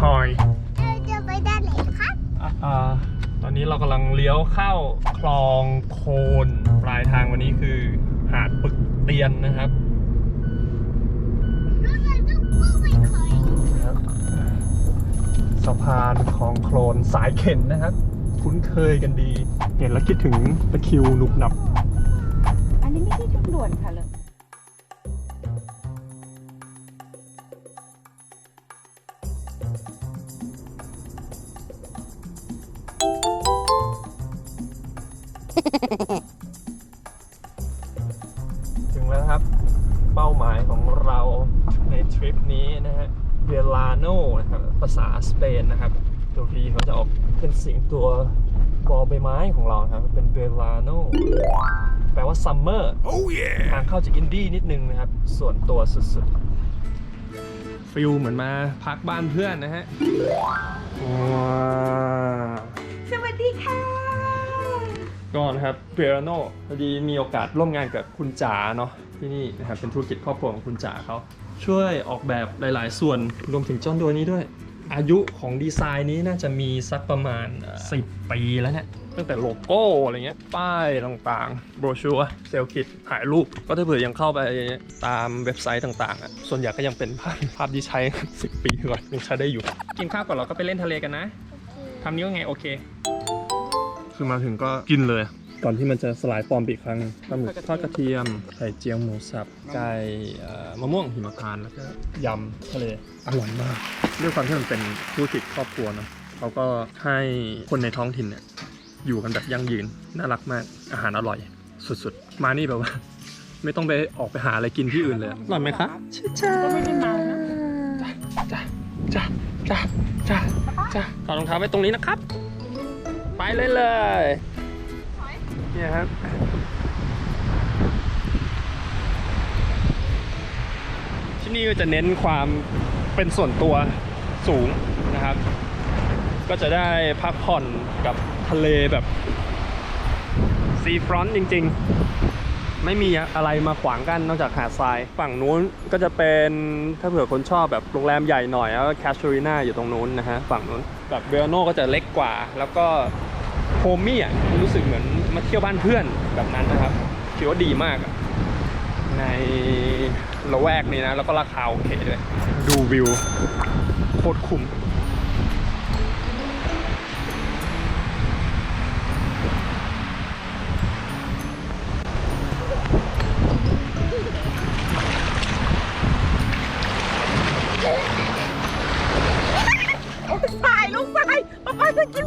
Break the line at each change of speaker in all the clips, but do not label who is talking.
หอย
เธอจะไปด้านไหนครับ
อะอ่าตอนนี้เรากำลังเลี้ยวเข้าคลองโคนปลายทางวันนี้คือ หาดปึกเตียนนะครับ
รถเราต้องพุ่งไปคอย
สะพานคลองโคลนสายเข็นนะครับ คุ้นเคยกันดี เห็นแล้วคิดถึงตะคริวหนุบหนับ
อันนี้ไม่ใช่ทุกด่วนค่ะเลย
ถึงแล้วครับ เป้าหมายของเราในทริปนี้นะฮะเวลาโนนะครับภาษาสเปนนะครับ ตัวพีเขาจะออกเป็นเสียงตัวบอใบไม้ของเราครับ เป็นเวลาโนแปลว่าซัมเมอร์
Oh yeah!
ทางเข้าจากอินดี้นิดนึงนะครับ ส่วนตัวสุดๆฟิลเหมือนมาพักบ้านเพื่อนนะฮะ ก็นะครับเปียโนพอดีมีโอกาสร่วมงานกับคุณจ๋าเนาะที่นี่นะครับเป็นธุรกิจครอบครัวของคุณจ๋าเขาช่วยออกแบบหลาย ๆ ส่วนรวมถึงจอนโดนี้ด้วย อายุของดีไซน์นี้น่าจะมีสักประมาณ 10 ปีแล้วเนี่ยตั้งแต่โลโก้อะไรเงี้ยป้ายต่างๆ โบรชัวร์เซลล์คิดถ่ายรูป ก็ถ้าเผื่อยังเข้าไปตามเว็บไซต์ต่างๆอะส่วนใหญ่ก็ยังเป็นภาพภาพที่ใช้ 10 ปีก่อนยังใช้ได้อยู่ กินข้าวก่อนเราก็ไปเล่นทะเลกันนะทำนิ้วไงโอเค คือมาถึงก็กินเลย ก่อนที่มันจะสลายฟอร์มไปอีกครั้งหนึ่งปลาหมึกทอดกระเทียม ไข่เจียวหมูสับ ไก่เอ่อมะม่วงหิมพานต์แล้วก็ยำทะเล อร่อยมาก ด้วยความที่มันเป็นธุรกิจครอบครัวเนอะเขาก็ให้คนในท้องถิ่นเนี่ยอยู่กันแบบยั่งยืน น่ารักมาก อาหารอร่อย สุดๆ มานี่แบบว่า ไม่ต้องไปออกไปหาอะไรกินที่อื่นเลยอร่อยไหมคะจ้า
ก็ไม่ได้เมานะ
จ้าจ้าจ้าจ้าจ้าถอดรองเท้าไว้ตรงนี้นะครับ ไปเลยเลยเนี่ยครับที่นี่ก็จะเน้นความเป็นส่วนตัวสูงนะครับ ก็จะได้พักผ่อนกับทะเลแบบซีฟรอนต์จริงๆ ไม่มีอะไรมาขวางกั้นนอกจากหาดทราย ฝั่งนู้นก็จะเป็นถ้าเผื่อคนชอบแบบโรงแรมใหญ่หน่อยแล้วแคชชูริน่าอยู่ตรงนู้นนะฮะ ฝั่งนู้นแบบเบลโนก็จะเล็กกว่า แล้วก็ โฮมี่อะรู้สึกเหมือนมาเที่ยวบ้านเพื่อนแบบนั้นนะครับถือว่าดีมากในละแวกนี้นะ แล้วก็ราคาโอเคด้วยดูวิวโคตรคุ้ม
สายลูกสายป๊าป๊าจะกิน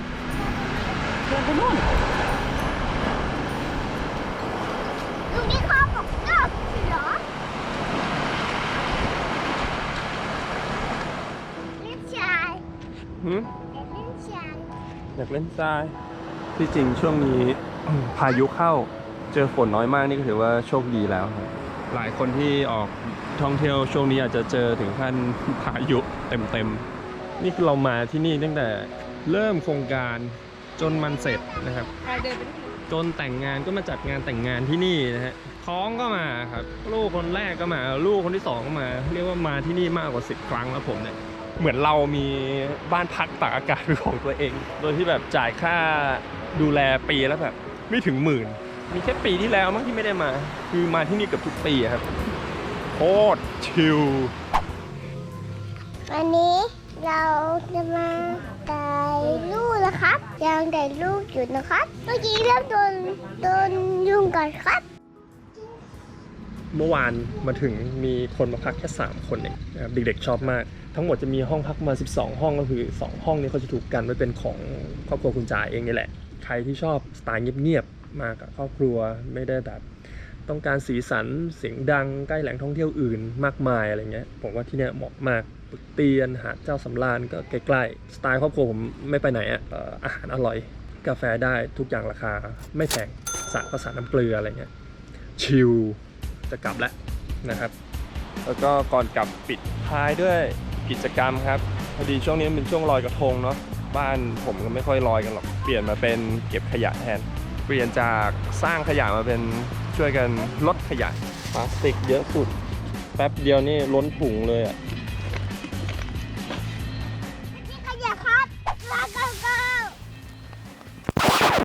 ดินไปนู่น
ดูนี่ข้าบอกเจ้าเหรอเล่นชาย
หืม
เล่นชาย
อยากเล่นทราย ที่จริงช่วงนี้ พายุเข้า เจอฝนน้อยมากนี่ก็ถือว่าโชคดีแล้วครับหลายคนที่ออกท่องเที่ยวช่วงนี้อาจจะเจอถึงขั้น พายุเต็มๆ นี่คือเรามาที่นี่ตั้งแต่เริ่มโครงการ จนมันเสร็จนะครับ จนแต่งงานก็มาจัดงานแต่งงานที่นี่นะฮะท้องก็มาครับ ลูกคนแรกก็มา ลูกคนที่สองก็มา เรียกว่ามาที่นี่มากกว่าสิบครั้งแล้วผมเนี่ยเหมือนเรามีบ้านพักตากอากาศเป็นของตัวเอง โดยที่แบบจ่ายค่าดูแลปีแล้วแบบไม่ถึงหมื่น มีแค่ปีที่แล้วมั้งที่ไม่ได้มา คือมาที่นี่เกือบทุกปีครับโคตรชิล
วันนี้เราจะมาถ่า ยรูปนะครับยังถ่ายรูปอยู่นะครับ เมื่อกี้เริ่มโดนโดนยุงกัดครับ
เมื่อวานมาถึงมีคนมาพักแค่ 3 คนเองนะครับเด็กๆชอบมาก ทั้งหมดจะมีห้องพักประมาณ12 ห้องก็คือ 2 ห้องนี้เขาจะถูกกันไว้เป็นของครอบครัวคุณจ่าเองนี่แหละ ใครที่ชอบสไตล์เงียบๆมากับครอบครัวไม่ได้แบบต้องการสีสันเสียงดังใกล้แหล่งท่องเที่ยวอื่นมากมายอะไรเงี้ยผมว่าที่เนี่ยเหมาะมาก ปึกเตียนหาดเจ้าสำราญก็ใกล้ๆสไตล์ครอบครัวผมไม่ไปไหนอะอาหารอร่อย กาแฟได้ทุกอย่างราคาไม่แพงสระก็สรน้ำเกลืออะไรเงี้ยชิลจะกลับแล้วนะครับ แล้วก็ก่อนกลับปิดท้ายด้วยกิจกรรมครับพอดีช่วงนี้เป็นช่วงลอยกระทงเนาะบ้านผมก็ไม่ค่อยลอยกันหรอกเปลี่ยนมาเป็นเก็บขยะแทน เปลี่ยนจากสร้างขยะมาเป็นช่วยกันลดขยะพลาสติกเยอะสุด แป๊บเดียวนี่ล้นถุงเลยอะ่ะ